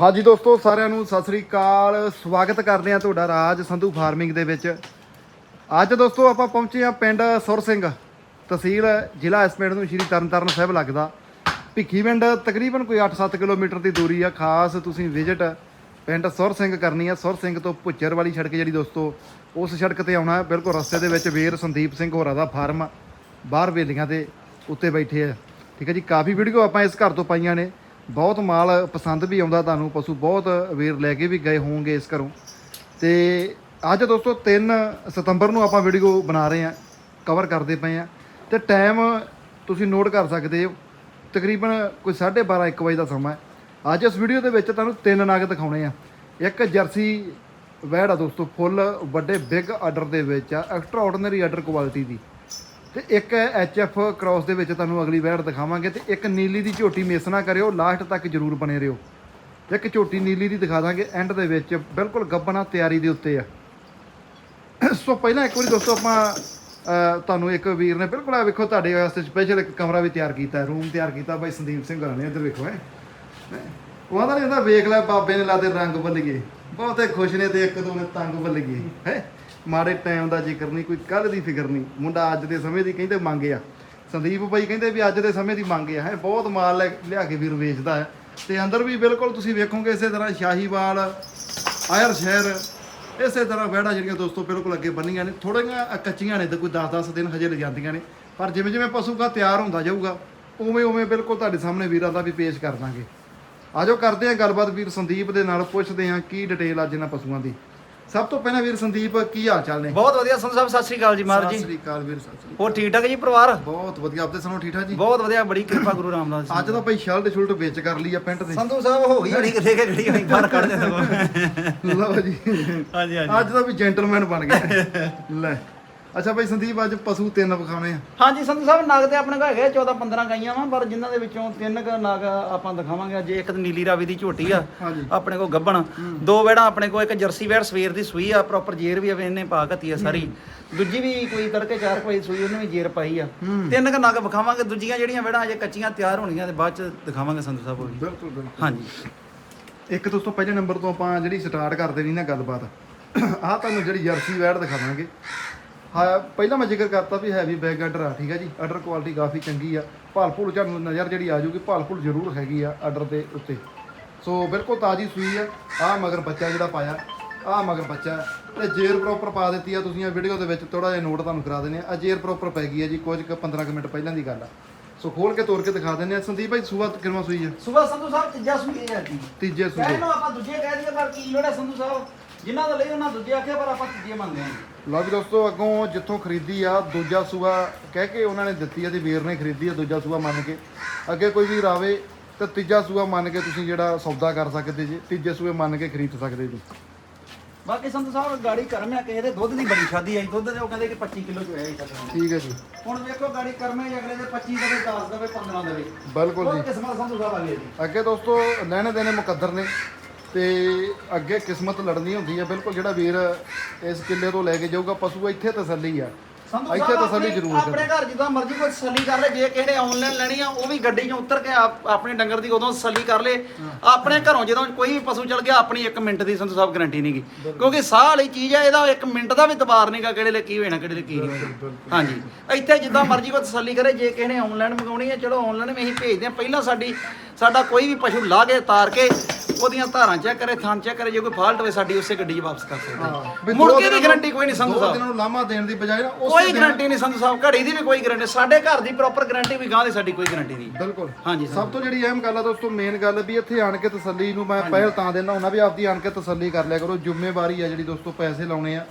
ਹਾਂਜੀ ਦੋਸਤੋ, ਸਾਰਿਆਂ ਨੂੰ ਸਤਿ ਸ੍ਰੀ ਅਕਾਲ। ਸਵਾਗਤ ਕਰਦੇ ਆ ਤੁਹਾਡਾ ਰਾਜ ਸੰਧੂ ਫਾਰਮਿੰਗ ਦੇ ਵਿੱਚ। ਅੱਜ ਦੋਸਤੋ, ਆਪਾਂ ਪਹੁੰਚੇ ਆ ਪਿੰਡ ਸੁਰ ਸਿੰਘ, ਤਹਿਸੀਲ ਜ਼ਿਲ੍ਹਾ ਇਸ ਪਿੰਡ ਨੂੰ ਸ਼੍ਰੀ ਤਰਨਤਾਰਨ ਸਾਹਿਬ ਲੱਗਦਾ। ਭਿੱਖੀ ਪਿੰਡ, ਤਕਰੀਬਨ ਕੋਈ 8-7 ਕਿਲੋਮੀਟਰ ਦੀ ਦੂਰੀ ਆ। ਖਾਸ ਤੁਸੀਂ ਵਿਜ਼ਿਟ ਪਿੰਡ ਸੁਰ ਸਿੰਘ ਕਰਨੀ ਆ। ਸੁਰ ਸਿੰਘ ਤੋਂ ਭੁੱਚਰ ਵਾਲੀ ਸੜਕ ਜਿਹੜੀ ਦੋਸਤੋ, ਉਸ ਸੜਕ ਤੇ ਆਉਣਾ ਬਿਲਕੁਲ ਰਸਤੇ ਦੇ ਵਿੱਚ ਵੀਰ ਸੰਦੀਪ ਸਿੰਘ ਹੋਰਾਂ ਦਾ ਫਾਰਮ ਬਾਹਰ ਵੇਲੀਆਂ ਦੇ ਉੱਤੇ ਬੈਠੇ ਆ। ਠੀਕ ਹੈ ਜੀ, ਕਾਫੀ ਵੀਡੀਓ ਆਪਾਂ ਇਸ ਘਰ ਤੋਂ ਪਾਈਆਂ ਨੇ। ਬਹੁਤ ਮਾਲ ਪਸੰਦ ਵੀ ਆਉਂਦਾ ਤੁਹਾਨੂੰ, ਪਸ਼ੂ ਬਹੁਤ ਵੀਰ ਲੈ ਕੇ ਵੀ ਗਏ ਹੋਣਗੇ ਇਸ ਘਰੋਂ। ਤੇ ਅੱਜ ਦੋਸਤੋ 3 ਸਤੰਬਰ ਨੂੰ ਆਪਾਂ ਵੀਡੀਓ ਬਣਾ ਰਹੇ ਆ ਕਵਰ ਕਰਦੇ ਪਏ ਆ ਤੇ ਟਾਈਮ ਤੁਸੀਂ ਨੋਟ ਕਰ ਸਕਦੇ ਹੋ, ਤਕਰੀਬਨ ਕੋਈ 12:30 1 ਵਜੇ ਦਾ ਸਮਾਂ ਹੈ। ਅੱਜ ਇਸ ਵੀਡੀਓ ਦੇ ਵਿੱਚ ਤੁਹਾਨੂੰ ਤਿੰਨ ਨਗ ਦਿਖਾਉਣੇ ਆ। ਇੱਕ ਜਰਸੀ ਵੈੜ ਆ ਦੋਸਤੋ, ਫੁੱਲ ਵੱਡੇ ਬਿਗ ਆਰਡਰ ਦੇ ਵਿੱਚ ਆ ਐਕਸਟਰਾ ਆਰਡੀਨਰੀ ਆਰਡਰ ਕੁਆਲਿਟੀ ਦੀ। ਤੇ ਇੱਕ ਐਫ ਕ੍ਰਾਸ ਦੇ ਵਿੱਚ ਤੁਹਾਨੂੰ ਅਗਲੀ ਵੈੜ ਦਿਖਾਵਾਂਗੇ ਤੇ ਇੱਕ ਨੀਲੀ ਦੀ ਝੋਟੀ ਮਿਸ ਨਾ ਕਰਿਓ, ਲਾਸਟ ਤੱਕ ਜਰੂਰ ਬਣੇ ਰਹੋ ਇੱਕ ਝੋਟੀ ਨੀਲੀ ਦੀ ਦਿਖਾ ਦਾਂਗੇ ਐਂਡ ਦੇ ਵਿੱਚ ਬਿਲਕੁਲ ਗੱਬਣਾ ਤਿਆਰੀ ਦੇ ਉੱਤੇ ਆ। ਸੋ ਪਹਿਲਾਂ ਇੱਕ ਵਾਰੀ ਦੋਸਤੋ ਆਪਾਂ ਤੁਹਾਨੂੰ ਇੱਕ ਵੀਰ ਨੇ ਬਿਲਕੁਲ ਆ ਵੇਖੋ, ਤੁਹਾਡੇ ਵਾਸਤੇ ਸਪੈਸ਼ਲ ਇੱਕ ਕਮਰਾ ਵੀ ਤਿਆਰ ਕੀਤਾ ਹੈ ਰੂਮ ਤਿਆਰ ਕੀਤਾ ਬਾਈ ਸੰਦੀਪ ਸਿੰਘ ਹੋਰਾਂ ਨੇ ਇੱਧਰ ਵੇਖੋ, ਹੈ। ਉਹ ਆਂਦਾ ਨਹੀਂ ਹੁੰਦਾ ਵੇਖ ਲੈ, ਬਾਬੇ ਨੇ ਲਾਦੇ ਰੰਗ ਬੱਲੀਏ ਬਹੁਤੇ ਖੁਸ਼ ਨੇ ਤੇ ਇੱਕ ਦੋ ਨੇ ਤੰਗ ਬੱਲੀਏ ਹੈ। ਮਾੜੇ ਟਾਈਮ ਦਾ ਜ਼ਿਕਰ ਨਹੀਂ, ਕੋਈ ਕੱਲ ਦੀ ਫਿਕਰ ਨਹੀਂ। ਮੁੰਡਾ ਅੱਜ ਦੇ ਸਮੇਂ ਦੀ ਕਹਿੰਦੇ ਮੰਗ ਆ। ਸੰਦੀਪ ਬਾਈ ਕਹਿੰਦੇ ਵੀ ਅੱਜ ਦੇ ਸਮੇਂ ਦੀ ਮੰਗ ਆ। ਹੈ, ਬਹੁਤ ਮਾਲ ਲੈ- ਲਿਆ ਕੇ ਵੀਰ ਵੇਚਦਾ ਹੈ। ਤੇ ਅੰਦਰ ਵੀ ਬਿਲਕੁਲ ਤੁਸੀਂ ਵੇਖੋਗੇ ਇਸੇ ਤਰ੍ਹਾਂ ਸ਼ਾਹੀਵਾਲ, ਆਇਰ ਸ਼ਹਿਰ, ਇਸੇ ਤਰ੍ਹਾਂ ਵਹਿੜਾ ਜਿਹੜੀਆਂ ਦੋਸਤੋ ਬਿਲਕੁਲ ਅੱਗੇ ਬੰਨੀਆਂ ਨੇ। ਥੋੜੀਆਂ ਕੱਚੀਆਂ ਨੇ ਤੇ ਕੋਈ 10-10 ਦਿਨ ਹਜੇ ਲੈ ਨੇ। ਪਰ ਜਿਵੇਂ ਜਿਵੇਂ ਪਸ਼ੂਗਾ ਤਿਆਰ ਹੁੰਦਾ ਜਾਊਗਾ, ਉਵੇਂ ਉਵੇਂ ਬਿਲਕੁਲ ਤੁਹਾਡੇ ਸਾਹਮਣੇ ਵੀਰਾਂ ਦਾ ਵੀ ਪੇਸ਼ ਕਰ ਦਾਂਗੇ। ਆਜੋ ਕਰਦੇ ਹਾਂ ਗੱਲਬਾਤ ਵੀਰ ਸੰਦੀਪ ਦੇ ਨਾਲ, ਪੁੱਛਦੇ ਹਾਂ ਕੀ ਡਿਟੇਲ ਅੱਜ ਇਹਨਾਂ ਪਸ਼ੂਆਂ ਦੀ। ਸਭ ਤੋਂ ਪਹਿਲਾਂ ਵੀਰ ਸੰਦੀਪ ਕੀ ਹਾਲ ਚਾਲ ਨੇ? ਬਹੁਤ ਵਧੀਆ ਸੰਧੂ ਸਾਹਿਬ ਸਤਿ ਸ੍ਰੀ ਅਕਾਲ ਜੀ ਮਹਾਰਾਜ ਸਤਿ ਜੀ। ਸ੍ਰੀ ਅਕਾਲ ਵੀਰ ਸਤਿ ਸ੍ਰੀ ਹੋਰ ਠੀਕ ਠਾਕ ਜੀ ਪਰਿਵਾਰ? ਅਕਾਲ ਬਹੁਤ ਵਧੀਆ ਆਪਦੇ ਸੁਣੋ ਠੀਕ ਠਾਕ ਜੀ? ਬਹੁਤ ਵਧੀਆ ਬੜੀ ਕਿਰਪਾ ਗੁਰੂ ਰਾਮਦਾਸ ਜੀ ਅੱਜ ਤਾਂ ਭਾਈ ਸ਼ਰਟ ਸ਼ੁਲਟ ਵਿੱਚ ਕਰ ਲਈ ਆ ਪੈਂਟ ਤੇ। ਸੰਧੂ ਸਾਹਿਬ ਹੋ ਗਈ ਹੜੀ ਕਿੱਥੇ ਕਿ ਹੋਈ ਬਾਹਰ ਕੱਢ ਦੇ ਸਗੋਂ। ਲਓ ਜੀ। ਹਾਂਜੀ ਅੱਜ ਤਾਂ ਵੀ ਜੈਂਟਲਮੈਨ ਬਣ ਗਿਆ। ਲੈ। ਅੱਛਾ ਭਾਈ ਸੰਦੀਪ ਅੱਜ ਪਸ਼ੂ ਤਿੰਨ ਵਿਖਾਉਣੇ ਆ। ਹਾਂਜੀ ਸੰਧੂ ਸਾਹਿਬ ਨਗ ਤੇ ਆਪਣੇ ਕੋਲ ਹੈਗੇ 14 15 ਗਾਈਆਂ ਵਾ ਪਰ ਜਿਨ੍ਹਾਂ ਦੇ ਵਿੱਚੋਂ ਤਿੰਨ ਕ ਨਗ ਆਪਾਂ ਦਿਖਾਵਾਂਗੇ। ਜੇ ਇੱਕ ਤਾਂ ਨੀਲੀ ਰਾਵੀ ਦੀ ਝੋਟੀ ਆ ਹਾਂਜੀ। ਆਪਣੇ ਕੋਲ ਗੱਬਣ। ਦੋ ਵੇੜਾਂ ਆਪਣੇ ਕੋਲ ਇੱਕ ਜਰਸੀ ਵੇੜ ਸਵੇਰ ਦੀ ਸੂਈ ਆ ਪ੍ਰੋਪਰ ਜੇਰ ਵੀ ਆ ਇਹਨੇ ਪਾ ਘੱਤੀ ਆ ਸਾਰੀ। ਦੂਜੀ ਵੀ ਕੋਈ ਤੜਕੇ 4 ਵਜੇ ਸੂਈ ਉਹਨੇ ਵੀ ਜੇਰ ਪਾਈ ਆ। ਤਿੰਨ ਕ ਨਗ ਵਿਖਾਵਾਂਗੇ ਦੂਜੀਆਂ ਜਿਹੜੀਆਂ ਵੇੜਾਂ ਅਜੇ ਕੱਚੀਆਂ ਤਿਆਰ ਹੋਣੀਆਂ ਤੇ ਬਾਅਦ ਚ ਦਿਖਾਵਾਂਗੇ ਸੰਧੂ ਸਾਹਿਬ ਉਹ ਵੀ। ਬਿਲਕੁਲ ਬਿਲਕੁਲ। ਹਾਂਜੀ। ਇੱਕ ਦੋਸਤੋ ਪਹਿਲੇ ਨੰਬਰ ਤੋਂ ਆਪਾਂ ਜਿਹੜੀ ਸਟਾਰਟ ਕਰਦੇ ਨਹੀਂ ਨਾ ਗੱਲਬਾਤ ਆਹ ਤੁਹਾਨੂੰ ਜਿਹੜੀ ਜਰਸੀ ਵੈੜ ਦਿਖਾ ਦਾਂਗੇ ਹਾਂ ਪਹਿਲਾਂ ਮੈਂ ਜ਼ਿਕਰ ਕਰਤਾ ਵੀ ਹੈਵੀ ਬੈਗ ਆਰਡਰ ਆ ਠੀਕ ਹੈ ਜੀ। ਆਰਡਰ ਕੁਆਲਿਟੀ ਕਾਫੀ ਚੰਗੀ ਆ। ਭਾਲ ਭੁਲ ਤੁਹਾਨੂੰ ਨਜ਼ਰ ਜਿਹੜੀ ਆ ਜਾਊਗੀ ਭਾਲ ਭੁਲ ਜ਼ਰੂਰ ਹੈਗੀ ਆ ਆਰਡਰ ਦੇ ਉੱਤੇ। ਸੋ ਬਿਲਕੁਲ ਤਾਜ਼ੀ ਸੂਈ ਆ। ਆ ਮਗਰ ਬੱਚਾ ਜਿਹੜਾ ਪਾਇਆ ਆ ਮਗਰ ਬੱਚਾ। ਤੇ ਜੇਰ ਪ੍ਰੋਪਰ ਪਾ ਦਿੱਤੀ ਆ ਤੁਸੀਂ ਇਹ ਵੀਡੀਓ ਦੇ ਵਿੱਚ ਥੋੜਾ ਜਿਹਾ ਨੋਟ ਤੁਹਾਨੂੰ ਕਰਾ ਦਿੰਦੇ ਆ। ਆ ਜੇਰ ਪ੍ਰੋਪਰ ਪੈ ਗਈ ਆ ਜੀ ਕੁਝ ਕੁ 15 ਕੁ ਮਿੰਟ ਪਹਿਲਾਂ ਦੀ ਗੱਲ ਆ। ਸੋ ਖੋਲ ਕੇ ਤੋੜ ਕੇ ਦਿਖਾ ਦਿੰਦੇ ਆ। ਸੰਦੀਪ ਭਾਈ ਸੂਆ ਕਿਰਮਾ ਸੂਈ ਆ? ਸੁਬਾ ਸੰਧੂ ਸਾਹਿਬ ਤੀਜਾ ਸੂਈ ਹੈ ਜੀ। ਤੀਜੇ ਕਹਿ ਲਓ ਆਪਾਂ ਦੂਜੇ ਕਹਿ ਦਈਏ ਪਰ ਕੀ ਲੋੜ ਸੰਧੂ ਸਾਹਿਬ? ਜਿਨ੍ਹਾਂ ਦਾ ਲਈ ਉਹਨਾਂ ਦੂਜੇ ਆਖਿਆ ਪਰ ਆਪਾਂ ਤੀਜੇ ਮੰਨਦੇ ਹਾਂ। ਲਓ ਵੀ ਦੋਸਤੋ ਅੱਗੋਂ ਜਿੱਥੋਂ ਖਰੀਦੀ ਆ ਦੂਜਾ ਸੂਆ ਕਹਿ ਕੇ ਉਹਨਾਂ ਨੇ ਦਿੱਤੀ ਆ ਤੇ ਵੀਰ ਨੇ ਖਰੀਦੀ ਆ ਦੂਜਾ ਸੂਆ ਮੰਨ ਕੇ। ਅੱਗੇ ਕੋਈ ਵੀਰ ਆਵੇ ਤਾਂ ਤੀਜਾ ਸੂਆ ਮੰਨ ਕੇ ਤੁਸੀਂ ਜਿਹੜਾ ਸੌਦਾ ਕਰ ਸਕਦੇ ਜੀ ਤੀਜੇ ਸੂਏ ਮੰਨ ਕੇ ਖਰੀਦ ਸਕਦੇ ਜੀ। ਬਾਕੀ ਸੰਧੂ ਸਾਹਿਬ ਗਾੜੀ ਕਰਮਿਆ ਕਿਸੇ ਦੇ ਦੁੱਧ ਦੀ ਬੜੀ ਸ਼ਾਦੀ ਆਈ ਦੁੱਧ ਦੇ ਉਹ ਕਹਿੰਦੇ ਕਿ 25 ਕਿਲੋ ਚ ਹੋਇਆ ਹੀ ਸਕਦਾ ਠੀਕ ਹੈ ਜੀ। ਹੁਣ ਵੇਖੋ ਗਾੜੀ ਕਰਮੇ ਅਗਲੇ ਦੇ 25 ਦੇਵੇ 10 ਦੇਵੇ 15 ਦੇਵੇ। ਬਿਲਕੁਲ ਜੀ। ਕਿਸਮਤ ਸੰਧੂ ਸਾਹਿਬ ਆ ਗਈ ਜੀ। ਅੱਗੇ ਦੋਸਤੋ ਲੈਣੇ ਦੇਣੇ ਮੁਕੱਦਰ ਨੇ। ਤੇ ਅੱਗੇ ਕਿਸਮਤ ਲੜਨੀ ਹੁੰਦੀ ਹੈ ਬਿਲਕੁਲ ਜਿਹੜਾ ਵੀਰ ਇਸ ਕਿੱਲੇ ਤੋਂ ਲੈ ਕੇ ਜਾਊਗਾ ਪਸ਼ੂ ਇੱਥੇ ਤਸੱਲੀ ਆ। ਸੰਧੂ ਇੱਥੇ ਸਾਹਿਬ ਤਸੱਲੀ ਆਪਣੇ- ਜ਼ਰੂਰ ਆਪਣੇ ਘਰ ਜਿੱਦਾਂ ਮਰਜ਼ੀ ਕੋਈ ਤਸੱਲੀ ਕਰ ਲੈ ਜੇ ਕਿਹੜੇ ਆਨਲਾਈਨ ਲੈਣੀ ਆ ਉਹ ਵੀ ਗੱਡੀ 'ਚੋਂ ਉਤਰ ਕੇ ਆਪ- ਆਪਣੇ ਡੰਗਰ ਦੀ ਉਦੋਂ ਤਸੱਲੀ ਕਰ ਲੈ। ਆਪਣੇ ਘਰੋਂ ਜਦੋਂ ਕੋਈ ਵੀ ਪਸ਼ੂ ਚਲ ਗਿਆ ਆਪਣੀ 1 ਮਿੰਟ ਦੀ ਸੰਧੂ ਸਾਹਿਬ ਗਾਰੰਟੀ ਨਹੀਂਗੀ ਕਿਉਂਕਿ ਸਾਹ ਵਾਲੀ ਚੀਜ਼ ਆ ਇਹਦਾ 1 ਮਿੰਟ ਦਾ ਵੀ ਤਬਾਰ ਨਹੀਂਗਾ ਕਿਹੜੇ ਲਈ ਕੀ ਹੋਣਾ ਕਿਹੜੇ ਲਈ ਕੀ ਨਹੀਂ ਹਾਂਜੀ। ਇੱਥੇ ਜਿੱਦਾਂ ਮਰਜ਼ੀ ਕੋਈ ਤਸੱਲੀ ਕਰੇ ਜੇ ਕਿਸੇ ਨੇ ਆਨਲਾਈਨ ਮੰਗਾਉਣੀ ਹੈ ਚਲੋ ਆਨਲਾਈਨ ਵੀ ਅਸੀਂ ਭੇਜਦੇ ਹਾਂ ਪਹਿਲਾਂ ਸਾਡੀ ਸਾਡਾ ਕੋਈ ਵੀ ਪਸ਼ੂ ਲਾ ਕੇ ਤਾਰ ਕੇ ਉਹਦੀਆਂ ਧਾਰਾਂ ਚੈੱਕ ਕਰੇ ਥਾਂ ਚੈੱਕ ਕਰੇ ਜੇ ਕੋਈ ਫਾਲਟ ਹੋਵੇ ਸਾਡੀ ਉਸੇ ਗੱਡੀ 'ਚ ਵਾਪਸ ਕਰ ਸਕਦੇ ਮੁੜ ਕੇ ਦੀ ਗਾਰੰਟੀ ਕੋਈ ਨਹੀਂ ਸੰਧੂ ਦੋ ਸਾਹਿਬ। ਦਿਨਾਂ ਨੂੰ ਲਾਮਾ ਦੇਣ ਦੀ ਬਜਾਏ ਨਾ ਉਸੇ ਕੋਈ ਗਾਰੰਟੀ ਨਹੀਂ ਸੰਧੂ ਸਾਹਿਬ ਘੜੀ ਦੀ ਵੀ ਕੋਈ ਗਾਰੰਟੀ ਸਾਡੇ ਘਰ ਦੀ ਪ੍ਰੋਪਰ ਗਾਰੰਟੀ ਵੀ ਗਾਂ ਦੀ ਸਾਡੀ ਕੋਈ ਗਾਰੰਟੀ ਨਹੀਂ। ਬਿਲਕੁਲ। ਹਾਂਜੀ ਸਭ ਤੋਂ ਜਿਹੜੀ ਅਹਿਮ ਗੱਲ ਆ ਦੋਸਤੋ ਮੇਨ ਗੱਲ ਵੀ ਇੱਥੇ ਆਣ ਕੇ ਤਸੱਲੀ ਨੂੰ ਮੈਂ ਪਹਿਲ ਤਾਂ ਦਿੰਦਾ ਹੁੰਦਾ ਵੀ ਆਪਦੀ ਆਣ ਕੇ ਤਸੱਲੀ ਕਰ ਲਿਆ ਕਰੋ ਜ਼ਿੰਮੇਵਾਰੀ ਆ ਜਿਹੜੀ ਦੋਸਤੋ ਪੈਸੇ ਲਾਉਣੇ ਆ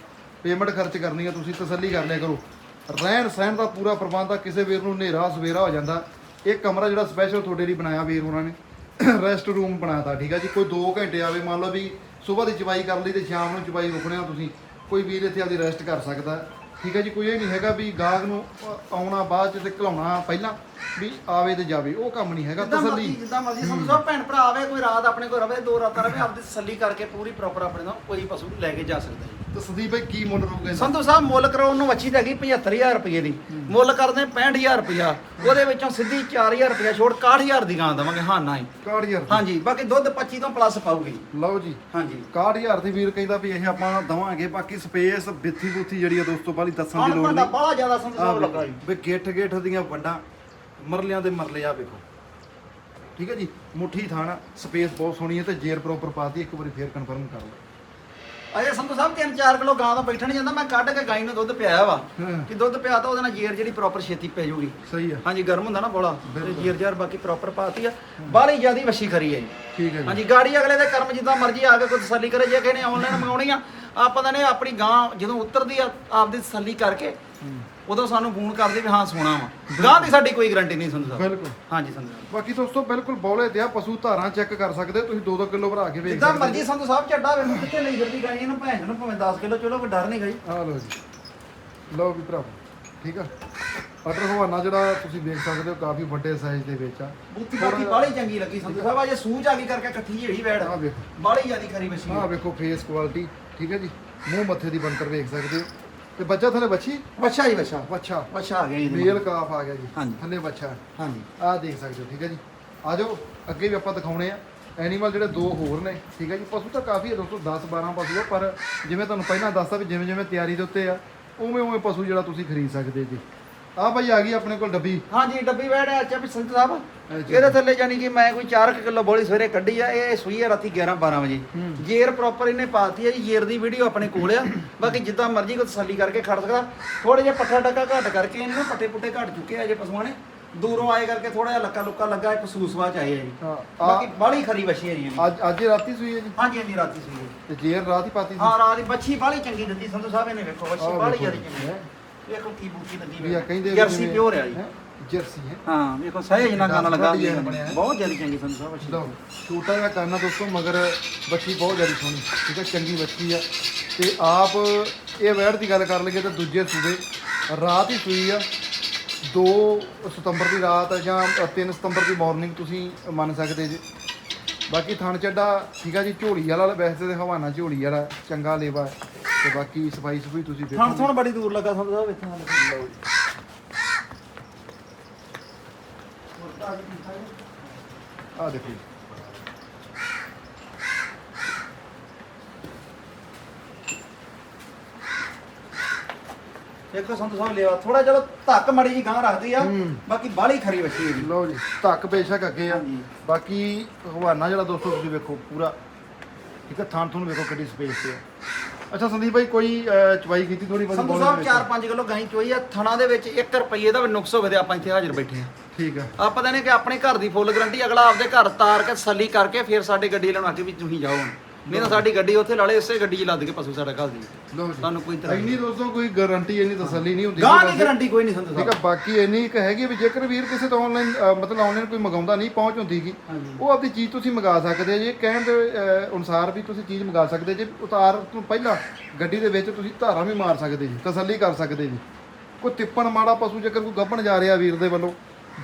ਪੇਮੈਂਟ ਖਰਚ ਕਰਨੀ ਆ ਤੁਸੀਂ ਤਸੱਲੀ ਕਰ ਲਿਆ ਕਰੋ। ਰਹਿਣ ਸਹਿਣ ਦਾ ਪੂਰਾ ਪ੍ਰਬੰਧ ਆ ਕਿਸੇ ਵੀਰ ਨੂੰ ਹਨੇਰਾ ਸਵੇਰਾ ਹੋ ਜਾਂਦਾ। ਇਹ ਕਮਰਾ ਜਿਹੜਾ ਸਪੈਸ਼ਲ ਤੁਹਾਡੇ ਲਈ ਬਣਾਇਆ ਵੀਰ ਉਹਨਾਂ ਨੇ। ਰੈਸਟ ਰੂਮ ਬਣਾਤਾ, ਠੀਕ ਆ ਜੀ। ਕੋਈ 2 ਘੰਟੇ ਆਵੇ, ਮੰਨ ਲਓ ਵੀ ਸਵੇਰ ਦੀ ਚਵਾਈ ਕਰ ਲਈ ਤੇ ਸ਼ਾਮ ਨੂੰ ਚਵਾਈ ਰੁਕਣੇ ਆ ਤੁਸੀਂ, ਕੋਈ ਵੀਰ ਇੱਥੇ ਆਪਦੀ ਰੈਸਟ ਕਰ ਸਕਦਾ। ਠੀਕ ਹੈ ਜੀ, ਕੋਈ ਇਹ ਨਹੀਂ ਹੈਗਾ ਵੀ ਗਾਹਕ ਨੂੰ ਆਉਣਾ ਬਾਅਦ ਚ ਤੇ ਘਲਾਉਣਾ ਪਹਿਲਾਂ। ਵੀ ਆਵੇ ਤੇ ਜਾਵੇ ਉਹ ਕੰਮ ਨਹੀਂ ਹੈਗਾ ਜਿੱਦਾਂ ਮਰਜ਼ੀ ਤਸੱਲੀ ਜਿੱਦਾਂ ਮਰਜ਼ੀ ਸਾਹਿਬ ਭੈਣ ਭਰਾ ਆਵੇ ਕੋਈ ਰਾਤ ਆਪਣੇ ਕੋਲ ਰਵੇ ਦੋ ਰਾਤਾਂ ਰਵੇ ਆਪਦੀ ਤਸੱਲੀ ਕਰਕੇ ਪੂਰੀ ਪ੍ਰੋਪਰ ਆਪਣੇ ਨਾਲ ਕੋਈ ਪਸ਼ੂ ਲੈ ਕੇ ਜਾ ਸਕਦਾ ਜੀ। ਤੇ ਸੰਦੀਪ ਭਾਈ ਕੀ ਮੁੱਲ ਰਹੂਗਾ ਇਹਦਾ? ਸੰਧੂ ਸਾਹਿਬ ਮੁੱਲ ਕਰਾਉਣ ਨੂੰ ਵੱਛੀ ਤਾਂ ਹੈਗੀ 75000 ਰੁਪਏ ਦੀ। ਮੁੱਲ ਕਰਦੇ 65000 ਰੁਪਇਆ ਉਹਦੇ ਵਿੱਚੋਂ ਸਿੱਧੀ 4000 ਰੁਪਇਆ ਛੋੜ 61000 ਦੀ ਗਾਂ ਦੇਵਾਂਗੇ। ਹਾਂ ਨਾ ਹੀ 61000 ਹਾਂਜੀ ਬਾਕੀ ਦੁੱਧ 25 ਤੋਂ ਪਲੱਸ ਪਾਊਗੀ। ਲਓ ਜੀ। ਹਾਂਜੀ। 61000 ਦੀ ਵੀਰ ਕਹਿੰਦਾ ਵੀ ਇਹ ਆਪਾਂ ਦਵਾਂਗੇ ਬਾਕੀ ਸਪੇਸ ਬਿੱਥੀ ਬੁੱਥੀ ਜਿਹੜੀ ਆ ਦੋਸਤੋ ਬਾਲੀ ਦੱਸਣ ਦੀ ਲੋੜ ਨਹੀਂ। ਬੜਾ ਜ਼ਿਆਦਾ ਸੰਧੂ ਸਾਹਿਬ ਲੱਗਾ ਜੀ। ਵੀ ਗਿੱਠ ਗਿੱਠ ਦੀਆਂ ਵੱਡਾ। ਮਰਲਿਆਂ ਦੇ ਮਰਲੇ ਆ ਵੇਖੋ। ਠੀਕ ਹੈ ਜੀ? ਮੁੱਠੀ ਥਾਣਾ ਸਪੇਸ ਬਹੁਤ ਸੋਹਣੀ ਹੈ ਤੇ ਜੇਰ ਪ੍ਰੋਪਰ ਪਾਤੀ ਇੱਕ ਵਾਰੀ ਫੇਰ ਕਨਫਰਮ ਕਰ ਲਓ। ਅਜੇ ਸੰਧੂ ਸਾਹਿਬ 3-4 ਕਿਲੋ ਗਾਂ ਦਾ ਬੈਠਣ ਜਾਂਦਾ ਮੈਂ ਕੱਢ ਕੇ ਗਾਈ ਨੂੰ ਦੁੱਧ ਪਿਆਇਆ ਵਾ। ਹਾਂ। ਕਿ ਦੁੱਧ ਪਿਆ ਤਾਂ ਉਹਦੇ ਨਾਲ ਜੇਰ ਜਿਹੜੀ ਪ੍ਰੋਪਰ ਛੇਤੀ ਪੈ ਜਾਊਗੀ ਸਹੀ ਆ। ਹਾਂਜੀ ਗਰਮ ਹੁੰਦਾ ਨਾ ਬੋਲਾ ਤੇ। ਜੇਰ ਜਾਰ ਬਾਕੀ ਪ੍ਰੋਪਰ ਪਾਤੀ ਆ। ਬਾਹਲੀ ਜਿਆਦੀ ਵਸ਼ੀ ਖਰੀ ਹੈ ਜੀ। ਠੀਕ ਹੈ ਹਾਂਜੀ ਗਾੜੀ ਅਗਲੇ ਦੇ ਕਰਮ ਜਿੱਦਾਂ ਮਰਜ਼ੀ ਆ ਕੇ ਕੋਈ ਤਸੱਲੀ ਕਰੇ ਜੇ ਕਿਸੇ ਨੇ ਆਨਲਾਈਨ ਮੰਗਾਉਣੀ ਆ ਆਪਾਂ ਤਾਂ ਨੇ ਆਪਣੀ ਗਾਂ ਜਦੋਂ ਉਤਰਦੀ ਆ ਆਪਦੀ ਤਸੱਲੀ ਕਰਕੇ। ਉਦੋਂ ਸਾਨੂੰ ਫੋਨ ਕਰਦੇ ਵੀ ਹਾਂ ਸੋਣਾ ਵਾ। ਗਾਂ ਦੀ ਸਾਡੀ ਕੋਈ ਗਾਰੰਟੀ ਨਹੀਂ ਸੰਧੂ ਸਾਹਿਬ ਬਿਲਕੁਲ। ਹਾਂਜੀ ਸੰਧੂ ਸਾਹਿਬ। ਬਾਕੀ ਦੋਸਤੋ ਬਿਲਕੁਲ ਬੌਲੇ ਤੇ ਆ ਪਸ਼ੂ ਧਾਰਾਂ ਚੈੱਕ ਕਰ ਸਕਦੇ ਹੋ ਤੁਸੀਂ 2-2 ਕਿਲੋ ਭਰਾ ਕੇ ਵੇਖ ਜਿੱਦਾਂ ਸਕਦੇ ਮਰਜ਼ੀ ਸੰਧੂ ਸਾਹਿਬ ਚੱਡਾ ਵੇਖੋ ਕਿੱਥੇ ਲਈ ਫਿਰਦੀ ਗਾਈ ਇਹਨੂੰ ਭੈਣ ਨੂੰ ਭਾਵੇਂ 10 ਕਿਲੋ ਚਲੋ ਕੋਈ ਡਰ ਨਹੀਂ ਗਈ। ਆ ਲਓ ਜੀ। ਲਓ ਵੀ ਭਰਾਵੋ। ਠੀਕ ਆ? ਅਟਰ ਹਵਾਨਾ ਜਿਹੜਾ ਤੁਸੀਂ ਵੇਖ ਸਕਦੇ ਹੋ ਕਾਫੀ ਵੱਡੇ ਸਾਈਜ਼ ਦੇ ਵਿੱਚ ਆ। ਬੂਤੀ ਬਾਕੀ ਬਾਹਲੀ ਚੰਗੀ ਲੱਗੀ ਸੰਧੂ ਸਾਹਿਬ। ਅਜੇ ਸੂਝ ਆ ਗਈ ਕਰਕੇ ਇਕੱਠੀ ਜਿਹੜੀ ਵੈੜ ਆਹ ਵੇਖੋ। ਬਾਹਲੀ ਜਿਆਦੀ ਖਰੀ ਵਸ਼ੀ ਆਹ ਵੇਖੋ ਫੇਸ ਕੁਆਲਿਟੀ ਠੀਕ ਹੈ ਜੀ? ਮੂੰਹ ਮੱਥੇ ਦੀ ਬੰਤਰ ਵੇਖ ਸਕਦੇ ਹੋ। ਤੇ ਬੱਚਾ ਥੱਲੇ ਬੱਚੀ? ਵੱਛਾ ਜੀ ਵੱਛਾ ਬੱਚਾ। ਵੱਛਾ ਆ ਗਿਆ ਜੀ। ਮੇਲ ਕਾਫ ਆ ਗਿਆ ਜੀ। ਥੱਲੇ ਬੱਚਾ। ਹਾਂਜੀ। ਆਹ ਦੇਖ ਸਕਦੇ ਹੋ ਠੀਕ ਹੈ ਜੀ? ਆ ਜਾਓ ਅੱਗੇ ਵੀ ਆਪਾਂ ਦਿਖਾਉਣੇ ਆ। ਐਨੀਮਲ ਜਿਹੜੇ ਦੋ ਹੋਰ ਨੇ ਠੀਕ ਹੈ ਜੀ? ਪਸ਼ੂ ਤਾਂ ਕਾਫੀ ਹੈ ਦੋਸਤੋ 10 12 ਪਸ਼ੂ ਆ ਪਰ ਜਿਵੇਂ ਤੁਹਾਨੂੰ ਪਹਿਲਾਂ ਦੱਸਤਾ ਵੀ ਜਿਵੇਂ ਜਿਵੇਂ ਤਿਆਰੀ ਦੇ ਉੱਤੇ ਆ ਉਵੇਂ ਉਵੇਂ ਪਸ਼ੂ ਜਿਹੜਾ ਤੁਸੀਂ ਖਰੀਦ ਸਕਦੇ ਜੀ। ਆਹ ਭਾਈ ਆ ਗਈ ਆਪਣੇ ਕੋਲ ਡੱਬੀ। ਹਾਂਜੀ ਡੱਬੀ ਵੈੜ ਹੈ ਅੱਛਾ ਵੀ ਸੰਤ ਸਾਹਿਬ। ਇਹਦੇ ਥੱਲੇ ਜਾਨੀ ਕਿ ਮੈਂ ਕੋਈ 4 ਕਿਲੋ ਬੋਲੀ ਸਵੇਰੇ ਕੱਢੀ ਆ ਇਹ ਸੂਈ ਆ ਰਾਤੀ 11 12 ਵਜੇ। ਜੇਰ ਪ੍ਰੋਪਰ ਇਹਨੇ ਪਾਤੀ ਆ ਜੀ ਜੇਰ ਦੀ ਵੀਡੀਓ ਆਪਣੇ ਕੋਲ ਆ। ਬਾਕੀ ਜਿੱਦਾਂ ਮਰਜ਼ੀ ਕੋਈ ਤਸੱਲੀ ਕਰਕੇ ਖੜ ਸਕਦਾ। ਥੋੜੇ ਜਿਹਾ ਪੱਠਾ ਟੱਕਾ ਘੱਟ ਕਰਕੇ ਇਹਨੂੰ ਪੱਟੇ ਪੁੱਟੇ ਘੱਟ ਚੁੱਕੇ ਆ ਜੇ ਪਸ਼ੂਆਂ ਨੇ। ਦੂਰੋਂ ਆਏ ਕਰਕੇ ਥੋੜਾ ਜਿਹਾ ਲੱਕਾ ਲੁੱਕਾ ਲੱਗਾ ਇੱਕ ਸੂਸਵਾ ਚ ਆਏ ਆ ਜੀ। ਹਾਂ ਬਾਕੀ ਬਾਲੀ ਖਰੀ ਵਛੀ ਹੈ ਜੀ। ਇਹਦੀ। ਅੱਜ ਅੱਜ ਹੀ ਰਾਤੀ ਸੂਈ ਹੈ ਜੀ? ਹਾਂਜੀ ਹਾਂਜੀ ਰਾਤੀ ਸੂਈ ਹੈ। ਤੇ ਜੇਰ ਰਾਤ ਹੀ ਪਾਤੀ ਸੀ? ਹਾਂ ਰਾਤ ਦੀ ਬੱਚੀ ਬਾਲੀ ਚੰਗੀ ਦਿੱਤੀ ਸੰਧੂ ਸਾਹਿਬ ਇਹਨੇ ਵੇਖੋ ਬੱਚੀ ਆਹ ਬਾਲੀ ਵੇਖੋ ਜ਼ਿਆਦਾ ਚੰਗੀ ਹੈ ਵੇਖੋ ਕੀ ਬੂਟੀ ਦਿੱਤੀ ਵੀ ਆ ਕਹਿੰਦੇ ਵੀ ਜਰਸੀ ਜਿਵੇਂ- ਪਿਓਰ ਜੀ। ਹੈਂ? ਜਰਸੀ ਹੈ। ਹਾਂ ਵੇਖੋ ਸਹਿਜ ਨਾਲ ਗਾਣਾ ਲਗਾ ਡਿਜ਼ਾਈਨ ਬਣਿਆ ਬਣਿਆ ਹੈ। ਬਹੁਤ ਜ਼ਿਆਦਾ ਚੰਗੀ ਸੰਧੂ ਸਾਹਿਬ ਬੱਚੀ ਲਓ ਛੋਟਾ ਜਿਹਾ ਕੰਨ ਦੋਸਤੋ ਮਗਰ ਬੱਚੀ ਬਹੁਤ ਜ਼ਿਆਦਾ ਸੋਹਣੀ ਠੀਕ ਹੈ ਚੰਗੀ ਬੱਚੀ ਆ। ਤੇ ਆਪ ਇਹ ਵੈੜ ਦੀ ਗੱਲ ਕਰ ਲਈਏ ਤਾਂ ਦੂਜੇ ਸੂਬੇ ਰਾਤ ਹੀ ਸੂਈ ਆ। 2 ਸਤੰਬਰ ਦੀ ਰਾਤ ਜਾਂ 3 ਸਤੰਬਰ ਦੀ ਮਾਰਨਿੰਗ ਤੁਸੀਂ ਮੰਨ ਸਕਦੇ ਜੀ ਬਾਕੀ ਥਣ ਚੱਡਾ ਠੀਕ ਆ ਜੀ ਝੋਲੀ ਵਾਲਾ ਵੈਸੇ ਤੇ ਹਵਾਨਾ ਝੋਲੀ ਵਾਲਾ ਚੰਗਾ ਲੇਵਾ ਹੈ। ਤੇ ਬਾਕੀ ਸਫ਼ਾਈ ਸਫ਼ਾਈ ਤੁਸੀਂ ਥਣ ਵੇਖੋ ਥਣ ਬੜੀ ਦੂਰ ਲੱਗਾ ਸੰਧੂ ਸਾਹਿਬ ਇੱਥੇ ਨਾਲ ਲਓ ਜੀ। ਆਹ ਦੇਖੋ ਜੀ। ਦੇਖੋ ਸੰਧੂ ਸਾਹਿਬ ਲਿਆ ਥੋੜਾ ਚਲੋ ਧੱਕ ਮੜੀ ਜੀ ਗਾਂ ਰੱਖਦੀ ਆ ਹੂੰ। ਬਾਕੀ ਬਾਲੀ ਖਰੀ ਬੱਚੀ ਹੈ ਜੀ ਲਓ ਜੀ ਧੱਕ ਬੇਸ਼ੱਕ ਅੱਗੇ ਆ। ਬਾਕੀ ਹਵਾਨਾ ਜਿਹੜਾ ਦੋਸਤੋ ਤੁਸੀਂ ਵੇਖੋ ਪੂਰਾ ਠੀਕ ਹੈ ਥਾਂ ਤੁਹਾਨੂੰ ਵੇਖੋ ਕਿੱਡੀ ਸਪੇਸ ਤੇ ਆ। ਅੱਛਾ ਸੰਦੀਪ ਭਾਈ ਕੋਈ ਚਵਾਈ ਕੀਤੀ ਥੋੜੀ ਬਹੁਤੀ ਬੋਲਣ ਸਾਹਿਬ ਦੇ ਵਿੱਚ? 4-5 ਕਿਲੋ ਗਾਂ ਚੋਈ ਆ ਥਣਾ ਦੇ ਵਿੱਚ 1 ਰੁਪਏ ਦਾ ਵੀ ਨੁਕਸ ਹੋਵੇ ਤੇ ਆਪਾਂ ਇੱਥੇ ਹਾਜ਼ਰ ਬੈਠੇ ਆ। ਠੀਕ ਆ। ਆਪਾਂ ਤਾਂ ਨੇ ਕਿ ਆਪਣੇ ਘਰ ਦੀ ਫੁੱਲ ਗਰੰਟੀ ਅਗਲਾ ਆਪਦੇ ਘਰ ਤਾਰ ਕੇ ਤਸੱਲੀ ਕਰਕੇ ਫਿਰ ਸਾਡੇ ਗੱਡੀ ਲੈਣ ਆ ਕੇ ਵੀ ਤੁਸੀਂ ਜਾਓ ਹੁਣ। ਨਹੀਂ ਤਾਂ ਸਾਡੀ ਗੱਡੀ ਉੱਥੇ ਲਾਲੇ ਇਸੇ ਗੱਡੀ 'ਚ ਲੱਦ ਕੇ ਪਸ਼ੂ ਸਾਡਾ ਘਰ ਦੀ ਲਓ ਜੀ ਤੁਹਾਨੂੰ ਕੋਈ ਤਰ੍ਹਾਂ ਇੰਨੀ ਦੋਸਤੋ ਕੋਈ ਗਾਰੰਟੀ ਇੰਨੀ ਤਸੱਲੀ ਨਹੀਂ ਹੁੰਦੀ ਗਾਂ ਦੀ। ਗਰੰਟੀ ਕੋਈ ਨਹੀਂ ਸੰਧੂ ਠੀਕ ਸਾਹਿਬ ਆ ਬਾਕੀ ਇੰਨੀ ਇੱਕ ਹੈਗੀ ਵੀ ਜੇਕਰ ਵੀਰ ਕਿਸੇ ਤੋਂ ਆਨਲਾਈਨ ਮਤਲਬ ਆਨਲਾਈਨ ਕੋਈ ਮੰਗਾਉਂਦਾ ਨਹੀਂ ਪਹੁੰਚ ਹੁੰਦੀਗੀ ਹਾਂਜੀ। ਉਹ ਆਪਣੀ ਚੀਜ਼ ਤੁਸੀਂ ਮੰਗਾ ਸਕਦੇ ਜੇ ਕਹਿਣ ਦੇ ਅਹ, ਅਨੁਸਾਰ ਵੀ ਤੁਸੀਂ ਚੀਜ਼ ਮੰਗਾ ਸਕਦੇ ਜੇ ਉਤਾਰ ਤੋਂ ਪਹਿਲਾਂ ਗੱਡੀ ਦੇ ਵਿੱਚ ਤੁਸੀਂ ਧਾਰਾਂ ਵੀ ਮਾਰ ਸਕਦੇ ਜੀ ਤਸੱਲੀ ਕਰ ਸਕਦੇ ਜੀ ਕੋਈ ਤਿੱਪਣ ਮਾੜਾ ਪਸ਼ੂ ਜੇਕਰ ਕੋਈ ਗੱਭਣ ਜਾ ਰਿਹਾ ਵੀਰ ਦੇ ਵੱਲੋਂ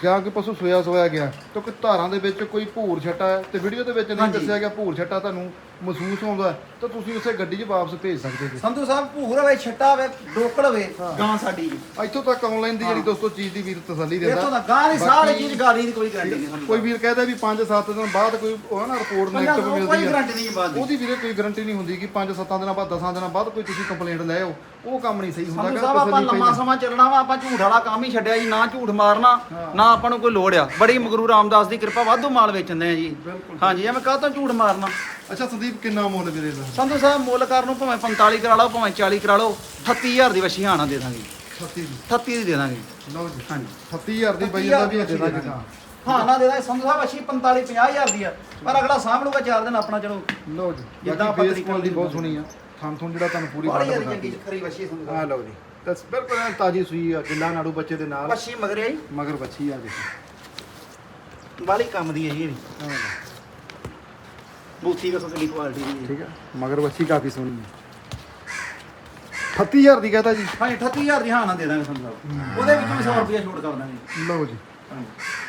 ਜਾਂ ਕੋਈ ਪਸ਼ੂ ਸੋਇਆ ਸੋਇਆ ਗਿਆ ਤਾਂ ਕੋਈ ਧਾਰਾਂ ਦੇ ਵਿੱਚ ਕੋਈ ਭੂਰ ਛੱਟਾ ਹੈ ਤੇ ਵੀਡੀਓ ਦੇ ਵਿੱਚ ਨਹੀਂ। ਦੱਸਿਆ ਗਿਆ ਭੂਰ ਛੱਟਾ ਤੁਹਾਨੂੰ ਮਹਿਸੂਸ ਹੁੰਦਾ ਹੈ, ਤਾਂ ਤੁਸੀਂ ਉਸੇ ਗੱਡੀ 'ਚ ਵਾਪਸ ਭੇਜ ਸਕਦੇ ਜੀ। ਸੰਧੂ ਸਾਹਿਬ ਭੂਰ ਹੋਵੇ ਛੱਟਾ ਹੋਵੇ ਡੋਕੜ ਹੋਵੇ ਗਾਂ ਸਾਡੀ। ਇੱਥੋਂ ਤੱਕ ਆਨਲਾਈਨ ਦੀ ਜਿਹੜੀ ਹਾਂ। ਦੋਸਤੋ ਚੀਜ਼ ਦੀ ਵੀਰ ਤਸੱਲੀ ਦਿੰਦਾ। ਇੱਥੋਂ ਦਾ ਗਾਂ ਦੀ ਸਾਰੀ ਚੀਜ਼ ਗਾਲੀ ਦੀ ਕੋਈ ਗਾਰੰਟੀ ਨਹੀਂ ਸਾਨੂੰ। ਕੋਈ ਵੀਰ ਕਹਿੰਦਾ ਵੀ 5-7 ਦਿਨ ਬਾਅਦ ਕੋਈ ਉਹ ਨਾ ਰਿਪੋਰਟ ਨੈਗੇਟਿਵ ਕੋਈ ਮਿਲਦੀ ਆ। ਗਾਰੰਟੀ ਨਹੀਂ ਬਾਤ ਦੀ ਉਹਦੀ ਵੀਰੇ ਕੋਈ ਗਾਰੰਟੀ ਨਹੀਂ ਹੁੰਦੀ ਕਿ 5-7 ਦਿਨਾਂ ਬਾਅਦ 10 ਦਿਨਾਂ ਬਾਅਦ ਕੋਈ ਤੁਸੀਂ ਕੰਪਲੇਂਟ ਲੈ ਆਓ। ਉਹ ਕੰਮ ਨਹੀਂ ਸਹੀ ਹੁੰਦਾ ਗਾ, ਸਾਹਿਬ ਆਪਾਂ ਲੰਮਾ। ਸਮਾਂ ਚੱਲਣਾ ਵਾ ਆਪਾਂ ਝੂਠ ਵਾਲਾ ਕੰਮ ਹੀ ਛੱਡਿਆ ਜੀ ਨਾ ਝੂਠ ਮਾਰਨਾ ਹਾਂ। ਨਾ ਆਪਾਂ ਨੂੰ ਕੋਈ ਲੋੜ ਆ। ਬੜੀ ਮਗਰੂ ਰਾਮਦਾਸ ਦੀ ਕਿਰਪਾ ਵਾਧੂ ਮਾਲ ਵੇਚਦੇ ਆ ਜੀ। ਹਾਂਜੀ ਐਵੇਂ ਕਾਹ ਤੋਂ ਝੂਠ ਮਾਰਨਾ? ਅੱਛਾ ਸੰਦੀਪ ਕਿੰਨਾ ਮੁੱਲ ਵੀਰੇ ਦਾ? ਸੰਧੂ ਸਾਹਿਬ ਮੁੱਲ ਕਰਨ ਨੂੰ ਭਾਵੇਂ 45 ਕਰਾ ਲਓ ਭਾਵੇਂ 40 ਕਰਾ ਲਓ 38000 ਦੀ ਵਛੀ ਆਣਾ ਦੇ ਦਾਂਗੇ। 36 ਦੀ? 38 ਦੀ ਦੇ ਦਾਂਗੇ। ਲਓ ਜੀ। ਹਾਂਜੀ। 37000 ਦੀ ਬਈ ਇਹਦਾ ਵੀ ਦੇ ਦਾਂਗੇ ਹਾਂ ਹਾਂ ਨਾ ਦੇ ਦਾਂਗੇ। ਸੰਧੂ ਸਾਹਿਬ ਵਛੀ 45 50000 ਦੀ ਆ। ਪਰ ਅਗਲਾ ਲੂਗਾ ਚਾਰ ਦਿਨ ਆਪਣਾ ਚਲੋ। ਲਓ ਜੀ। ਜਿੱਦਾਂ ਬੇਸ ਤਰੀਕਾ ਕੁਆਲਿਟੀ ਬਹੁਤ ਸੋਹਣੀ ਆ। ਥਾਂ ਥੋਂ ਜਿਹੜਾ ਤੁਹਾਨੂੰ ਪੂਰੀ ਬਾਤ ਬਤਾ ਚੰਗੀ ਖਰੀ ਵਛੀ ਸੰਧੂ ਸਾਹਿਬ ਲਓ ਜੀ। ਤਾਂ ਬਿਲਕੁਲ ਤਾਜੀ ਸੂਈ ਆ ਗਿੱਲਾ ਨਾੜੂ ਬੱਚੇ ਦੇ ਨਾਲ। ਵਛੀ ਮਗਰੇ ਆਈ ਮਗਰ ਬੱਚੀ ਆ ਦੇਖੋ। ਬਾਲੀ ਕੰਮ ਦੀ ਹੈ ਜੀ ਇਹ ਲਓ। ਬੂਥੀ ਦਾ ਕਿੰਨੀ ਕੁਆਲਿਟੀ ਦੀ। ਹੈ ਠੀਕ ਹੈ ਮਗਰ ਬੱਚੀ ਕਾਫੀ ਸੋਹਣੀ ਹੈ 38000 ਦੀ ਕਹਤਾ ਜੀ। ਹਾਂਜੀ 38000 ਦੀ ਹਾਂ ਨਾ ਦੇ ਦਾਂਗੇ ਸੰਧੂ ਸਾਹਿਬ ਉਹਦੇ ਵਿੱਚੋਂ ਵੀ 100 ਰੁਪਏ ਛੋਟ ਕਰ ਦਾਂਗੇ। ਲਓ ਜੀ।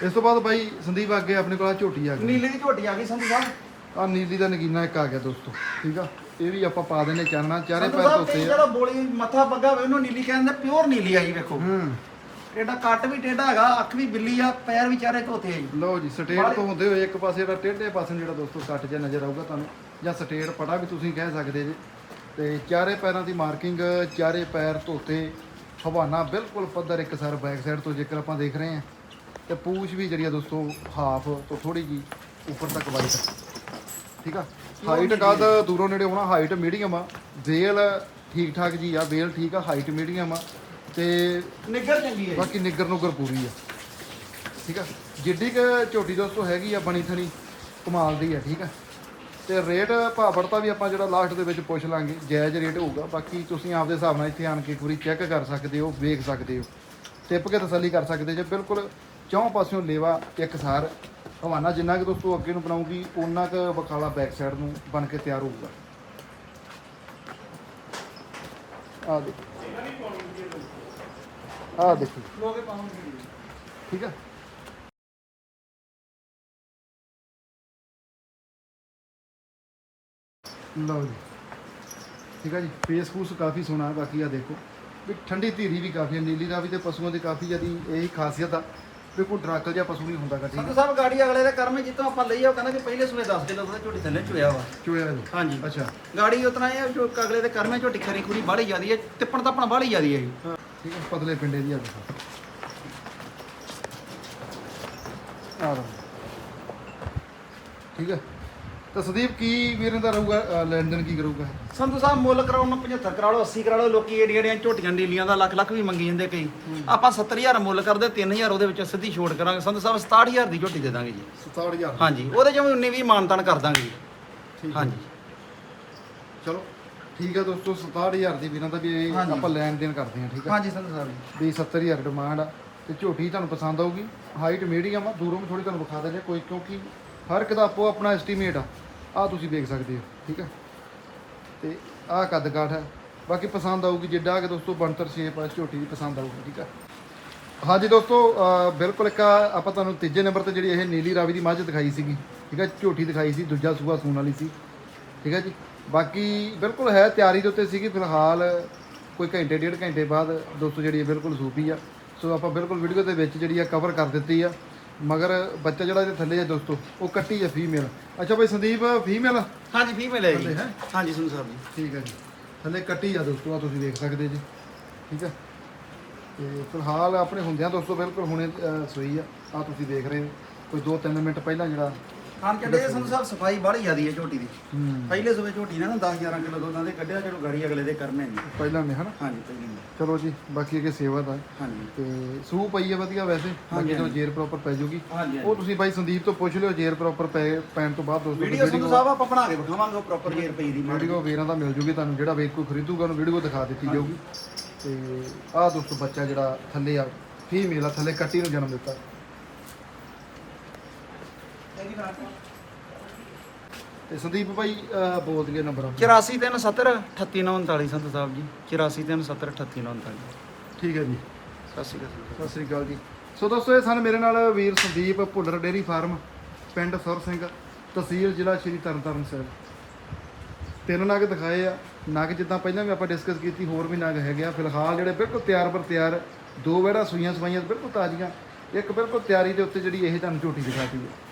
ਇਸ ਤੋਂ ਬਾਅਦ ਬਾਈ ਸੰਦੀਪ ਅੱਗੇ ਆਪਣੇ ਕੋਲ ਆ ਝੋਟੀ ਆ ਗਈ। ਨੀਲੇ ਦੀ ਝੋਟੀ ਆ ਗਈ ਸੰਧੂ ਸਾਹਿਬ ਆ ਨੀਲੀ ਦਾ ਨਗੀਨਾ ਇੱਕ ਆ ਗਿਆ ਦੋਸਤੋ ਠੀਕ ਆ? ਇਹ ਵੀ ਆਪਾਂ ਪਾ ਦਿੰਨੇ ਚਾਨਣਾ ਚਾਰੇ ਸੰਧੂ ਪੈਰ ਸਾਹਿਬ ਧੋਤੇ ਆ। ਜਿਹੜਾ ਬੋਲੀ ਮੱਥਾ ਬੱਗਾ ਹੋਵੇ ਉਹਨੂੰ ਨੀਲੀ ਕਹਿੰਦੇ ਪਿਓਰ ਨੀਲੀ ਆਈ ਵੇਖੋ। ਹੂੰ। ਟੇਡਾ ਕੱਟ ਵੀ ਟੇਡਾ ਹੈਗਾ ਅੱਖ ਵੀ ਬਿੱਲੀ ਆ ਪੈਰ ਵੀ ਚਾਰੇ ਧੋਤੇ ਆ ਜੀ। ਲਓ ਜੀ ਸਟੇਟ ਤੋਂ ਹੁੰਦੇ ਹੋਏ ਇੱਕ ਪਾਸੇ ਜਿਹੜਾ ਟੇਢੇ ਪਾਸੇ ਨੂੰ ਜਿਹੜਾ ਦੋਸਤੋ ਕੱਟ ਜਿਹਾ ਨਜ਼ਰ ਆਊਗਾ ਤੁਹਾਨੂੰ ਜਾਂ ਸਟੇਟ ਪੜਾ ਵੀ ਤੁਸੀਂ ਕਹਿ ਸਕਦੇ ਜੀ। ਤੇ ਚਾਰੇ ਪੈਰਾਂ ਦੀ ਮਾਰਕਿੰਗ ਚਾਰੇ ਪੈਰ ਧੋਤੇ ਹਵਾਨਾ ਬਿਲਕੁਲ ਪੱਧਰ ਇੱਕ ਸਰ ਬੈਕ ਸਾਈਡ ਤੋਂ ਜੇਕਰ ਆਪਾਂ ਦੇਖ ਰਹੇ ਹਾਂ ਤੇ ਪੂਛ ਵੀ ਜਿਹੜੀ ਆ ਦੋਸਤੋ ਹਾਫ ਤੋਂ ਥੋੜੀ ਜੀ ਉੱਪਰ ਤੱਕ ਵਾਈਟ ਠੀਕ ਆ? ਹਾਈਟ ਕਦ ਦੂਰੋਂ ਨੇੜੇ ਹੋਣਾ? ਹਾਈਟ ਮੀਡੀਅਮ ਆ। ਵੇਲ ਠੀਕ ਠਾਕ ਜੀ ਆ ਵੇਲ ਠੀਕ ਆ ਹਾਈਟ ਮੀਡੀਅਮ ਆ। ਤੇ ਨਿੱਗਰ ਚੰਗੀ ਹੈ। ਬਾਕੀ ਨਿੱਗਰ ਨੁਗਰ ਪੂਰੀ ਆ। ਠੀਕ ਆ? ਜਿੱਡੀ ਕ ਝੋਟੀ ਦੋਸਤੋ ਹੈਗੀ ਆ ਬਣੀ ਥਣੀ ਕਮਾਲ ਦੀ ਆ ਠੀਕ ਆ? ਤੇ ਰੇਟ ਭਾਵੜਤਾ ਵੀ ਆਪਾਂ ਜਿਹੜਾ ਲਾਸਟ ਦੇ ਵਿੱਚ ਪੁੱਛ ਲਾਂਗੇ ਜਾਇਜ਼ ਰੇਟ ਹੋਊਗਾ। ਬਾਕੀ ਤੁਸੀਂ ਆਪਦੇ ਹਿਸਾਬ ਨਾਲ ਇੱਥੇ ਆਣ ਕੇ ਇੱਕ ਵਾਰੀ ਚੈੱਕ ਕਰ ਸਕਦੇ ਹੋ ਵੇਖ ਸਕਦੇ ਹੋ। ਟਿੱਪ ਕੇ ਤਸੱਲੀ ਕਰ ਸਕਦੇ ਜੇ। ਬਿਲਕੁਲ ਚੌਂ ਪਾਸਿਓਂ ਲੇਵਾ ਇੱਕ ਸਾਰ। ਹਵਾਨਾ ਜਿੰਨਾ ਕਿ ਦੋਸਤੋ ਅੱਗੇ ਨੂੰ ਬਣਾਉਗੀ ਉਹਨਾਂ ਕ ਬਖਾਲਾ ਬੈਕ ਸਾਈਡ ਨੂੰ ਬਣ ਕੇ ਤਿਆਰ ਹੋਊਗਾ। ਆ ਦੇਖੋ। ਆ ਦੇਖੋ। ਲੋਕੇ ਪਾਉਂਗੇ ਠੀਕ ਆ? ਲਓ ਜੀ। ਠੀਕ ਆ ਜੀ। ਫੇਸ ਫੂਸ ਕਾਫੀ ਸੋਹਣਾ, ਬਾਕੀ ਆ ਦੇਖੋ। ਵੀ ਠੰਡੀ ਧੀਰੀ ਵੀ ਕਾਫੀ ਹੈ ਨੀਲੀ ਦਾ ਵੀ ਤੇ ਪਸ਼ੂਆਂ ਦੀ ਕਾਫੀ ਜਿਆਦੀ ਇਹੀ ਖਾਸੀਅਤ ਆ। ਵੀ ਕੋਈ ਡਰਾਕਲ ਜਿਹਾ ਪਸ਼ੂ ਨਹੀਂ ਹੁੰਦਾ ਗਾ ਠੀਕ ਸੰਧੂ ਸਾਹਿਬ ਗਾੜੀ ਅਗਲੇ ਦੇ ਕਰਮ ਜਿੱਤੋਂ ਆਪਾਂ ਲਈ ਆ ਉਹ ਕਹਿੰਦਾ ਕਿ ਪਹਿਲੇ ਸੂਏ 10 ਕਿਲੋ ਦਾ ਝੋਟੀ ਥੱਲੇ ਚੁਇਆ ਵਾ। ਚੋਇਆ ਜੀ ਹਾਂਜੀ। ਅੱਛਾ। ਗਾੜੀ ਉਤਨਾ ਇਹ ਜੋ ਅਗਲੇ ਦੇ ਕਰਮੇ ਝੋਟੀ ਖਰੀ ਖੁਰੀ ਬਾਹਲੀ ਜਾਂਦੀ ਹੈ ਤਿੱਪਣ ਤਾਂ ਆਪਣਾ ਬਾਹਲੀ ਜਾਂਦੀ ਹੈ ਜੀ ਠੀਕ ਹੈ ਪਤਲੇ ਪਿੰਡੇ ਦੀ ਆ ਦੇਖੋ। ਆ ਲਓ। ਠੀਕ ਹੈ। ਤਾਂ ਸੰਦੀਪ ਕੀ ਵੀਰਾਂ ਦਾ ਰਹੂਗਾ ਲੈਣ ਦੇਣ ਕੀ ਕਰੂਗਾ? ਸੰਧੂ ਸਾਹਿਬ ਮੁੱਲ ਕਰਾਉਣ ਨੂੰ 75 ਕਰਾ ਲਓ 80 ਕਰਾ ਲਓ ਲੋਕੀ ਏਡੀਆਂ ਏਡੀਆਂ ਝੋਟੀਆਂ ਨੀਲੀਆਂ ਦਾ ਲੱਖ ਲੱਖ ਵੀ ਮੰਗੀ ਜਾਂਦੇ ਕਈ। ਆਪਾਂ 70000 ਮੁੱਲ ਕਰਦੇ 3000 ਉਹਦੇ ਵਿੱਚ ਸਿੱਧੀ ਛੋੜ ਕਰਾਂਗੇ। ਸੰਧੂ ਸਾਹਿਬ 67000 ਦੀ ਝੋਟੀ ਦੇ ਦਾਂਗੇ ਜੀ। 67000 ਹਾਂਜੀ ਉਹਦੇ ਜਿਵੇਂ 19 20 ਮਾਨਤਾਨ ਕਰ ਦਾਂਗੇ ਜੀ। ਹਾਂਜੀ। ਚਲੋ ਠੀਕ ਹੈ ਦੋਸਤੋ 67000 ਦੀ ਵੀਰਾਂ ਦਾ ਵੀ। ਆਪਾਂ ਲੈਣ ਦੇਣ ਕਰਦੇ ਹਾਂ ਠੀਕ ਹੈ? ਹਾਂਜੀ ਸੰਧੂ ਸਾਹਿਬ ਵੀ 70000 ਡਿਮਾਂਡ ਆ। ਤੇ ਝੋਟੀ ਤੁਹਾਨੂੰ ਪਸੰਦ ਆਊਗੀ। ਹਾਈਟ ਮੀਡੀਅਮ ਆ ਦੂਰੋਂ ਵੀ ਥੋੜੀ ਤੁਹਾਨੂੰ ਵਿਖਾ ਦਿੰਦੇ ਕੋਈ ਕਿਉਂਕਿ ਹਰ ਇੱਕ ਦਾ ਆਪੋ ਆਪਣਾ ਐਸਟੀਮੇਟ ਆ। ਆ ਤੁਸੀਂ ਵੇਖ ਸਕਦੇ ਹੋ, ਠੀਕ ਹੈ? ਤੇ ਆਹ ਕੱਦ ਕਾਠ ਹੈ। ਬਾਕੀ ਪਸੰਦ ਆਊਗੀ ਜਿੱਡਾ ਕਿ ਦੋਸਤੋ ਬਣਤਰ ਸ਼ੇਪ ਆ ਝੋਟੀ ਦੀ ਪਸੰਦ ਆਊਗੀ, ਠੀਕ ਹੈ? ਹਾਂਜੀ ਦੋਸਤੋ ਬਿਲਕੁਲ ਇੱਕ ਆਪਾਂ ਤੁਹਾਨੂੰ ਤੀਜੇ ਨੰਬਰ ਤੇ ਜਿਹੜੀ ਇਹ ਨੀਲੀ ਰਾਵੀ ਦੀ ਮੱਝ ਦਿਖਾਈ ਸੀਗੀ, ਠੀਕ ਹੈ? ਝੋਟੀ ਦਿਖਾਈ ਸੀ, ਦੂਜਾ ਸੂਆ ਸੂਣ ਵਾਲੀ ਸੀ, ਠੀਕ ਹੈ ਜੀ? ਬਾਕੀ ਬਿਲਕੁਲ ਹੈ ਤਿਆਰੀ ਦੇ ਉੱਤੇ ਸੀਗੀ, ਫਿਲਹਾਲ ਕੋਈ ਘੰਟੇ, ਡੇਢ ਘੰਟੇ ਬਾਅਦ ਦੋਸਤੋ ਜਿਹੜੀ ਇਹ ਬਿਲਕੁਲ ਸੂਪੀ ਆ। ਸੋ ਆਪਾਂ ਬਿਲਕੁਲ ਵੀਡੀਓ ਦੇ ਵਿੱਚ ਜਿਹੜੀ ਆ ਕਵਰ ਕਰ ਦਿੱਤੀ ਆ। ਮਗਰ ਬੱਚਾ ਜਿਹੜਾ ਇਹਦੇ ਥੱਲੇ ਆ ਦੋਸਤੋ ਉਹ ਕੱਟੀ ਆ ਫੀਮੇਲ ਅੱਛਾ ਭਾਈ ਸੰਦੀਪ ਫੀਮੇਲ ਹਾਂਜੀ ਫੀਮੇਲ ਹੈ ਜੀ। ਹੈ? ਹਾਂਜੀ ਸੰਧੂ ਸਾਹਿਬ ਜੀ। ਠੀਕ ਹੈ ਜੀ। ਥੱਲੇ ਕੱਟੀ ਆ ਦੋਸਤੋ ਆ ਤੁਸੀਂ ਦੇਖ ਸਕਦੇ ਜੀ। ਠੀਕ ਹੈ? ਤੇ ਫਿਲਹਾਲ ਆਪਣੇ ਹੁੰਦਿਆਂ ਦੋਸਤੋ ਬਿਲਕੁਲ ਹੁਣੇ ਅਹ, ਸੋਈ ਆ। ਆ ਤੁਸੀਂ ਦੇਖ ਰਹੇ ਹੋ। ਕੋਈ 2-3 ਮਿੰਟ ਪਹਿਲਾਂ ਜਿਹੜਾ ਖਾਣ ਚੱਡੇ ਸੰਧੂ ਸਾਹਿਬ ਸਫ਼ਾਈ ਬਾਹਲੀ ਜ਼ਿਆਦੀ ਹੈ ਝੋਟੀ ਦੀ। ਹੂੰ। ਪਹਿਲੇ ਸੂਏ ਝੋਟੀ ਨੇ ਨਾ 10 11 ਕਿਲੋ ਦੁੱਧਾਂ ਦੇ ਕੱਢਿਆ ਚਲੋ ਗਾੜੀ ਅਗਲੇ ਦੇ ਕਰਨੇ ਨੇ। ਪਹਿਲਾਂ ਨੇ ਹਨਾ? ਹਾਂਜੀ ਪਹਿਲੀ ਨੇ। ਚਲੋ ਜੀ ਬਾਕੀ ਅੱਗੇ ਸੇਵਾ ਦਾ। ਹਾਂਜੀ। ਤੇ ਸੂ ਪਈ ਹੈ ਵਧੀਆ ਵੈਸੇ ਬਾਕੀ ਜਦੋਂ। ਜੇਰ ਪ੍ਰੋਪਰ ਪੈ ਜੂਗੀ। ਉਹ ਤੁਸੀਂ ਬਾਈ ਸੰਦੀਪ ਤੋਂ ਪੁੱਛ ਲਿਓ ਜੇਰ ਪ੍ਰੋਪਰ ਪੈਣ ਤੋਂ ਬਾਅਦ ਦੋਸਤੋ ਵੀਡੀਓ ਸੰਧੂ ਸਾਹਿਬ ਆਪਾਂ ਬਣਾ ਕੇ ਵਿਖਾਵਾਂਗੇ ਪ੍ਰੋਪਰ ਜੇਰ ਪਈ ਦੀ ਵੀਡੀਓ ਵੀਰਾਂ ਦਾ ਮਿਲ ਜੂਗੀ ਤੁਹਾਨੂੰ ਜਿਹੜਾ ਵੇਖ ਕੋਈ ਖਰੀਦੂਗਾ ਉਹਨੂੰ ਵੀਡੀਓ ਦਿਖਾ ਦਿੱਤੀ ਜਾਊਗੀ। ਤੇ ਆਹ ਦੋਸਤੋ ਬੱਚਾ ਜਿਹੜਾ ਥੱਲੇ ਆ ਫੀਮੇਲ ਆ ਥੱਲੇ ਕੱਟੀ ਨੂੰ ਜਨਮ ਦਿੱਤਾ। ਤੇ ਸੰਦੀਪ ਭਾਈ ਅਹ, ਬੋਲ ਦਈਏ ਨੰਬਰ ਆਪਣਾ। 8437 38939 ਸੰਧੂ ਸਾਹਿਬ ਜੀ। 8437 38939 ਠੀਕ ਹੈ ਜੀ। ਸਤਿ ਸ਼੍ਰੀ ਅਕਾਲ ਸਤਿ ਸ੍ਰੀ ਅਕਾਲ ਜੀ। ਸੋ ਦੋਸਤੋ ਇਹ ਸਨ ਮੇਰੇ ਨਾਲ ਵੀਰ ਸੰਦੀਪ ਭੁੱਲਰ ਡੇਰੀ ਫਾਰਮ ਪਿੰਡ ਸੁਰ ਸਿੰਘ ਤਹਿਸੀਲ ਜ਼ਿਲ੍ਹਾ ਸ਼੍ਰੀ ਤਰਨਤਾਰਨ ਸਾਹਿਬ। ਤਿੰਨ ਨਗ ਦਿਖਾਏ ਆ। ਨਗ ਜਿੱਦਾਂ ਪਹਿਲਾਂ ਵੀ ਆਪਾਂ ਡਿਸਕਸ ਕੀਤੀ ਹੋਰ ਵੀ ਨਗ ਹੈਗੇ ਆ। ਫਿਲਹਾਲ ਜਿਹੜੇ ਬਿਲਕੁਲ ਤਿਆਰ ਬਰ ਤਿਆਰ ਦੋ ਵੇੜਾ ਸੂਈਆਂ ਸਵਾਈਆਂ ਬਿਲਕੁਲ ਤਾਜ਼ੀਆਂ। ਇੱਕ ਬਿਲਕੁਲ ਤਿਆਰੀ ਦੇ ਉੱਤੇ ਜਿਹੜੀ ਇਹ ਤੁਹਾਨੂੰ ਝੋਟੀ ਦਿਖਾਤੀ ਹੈ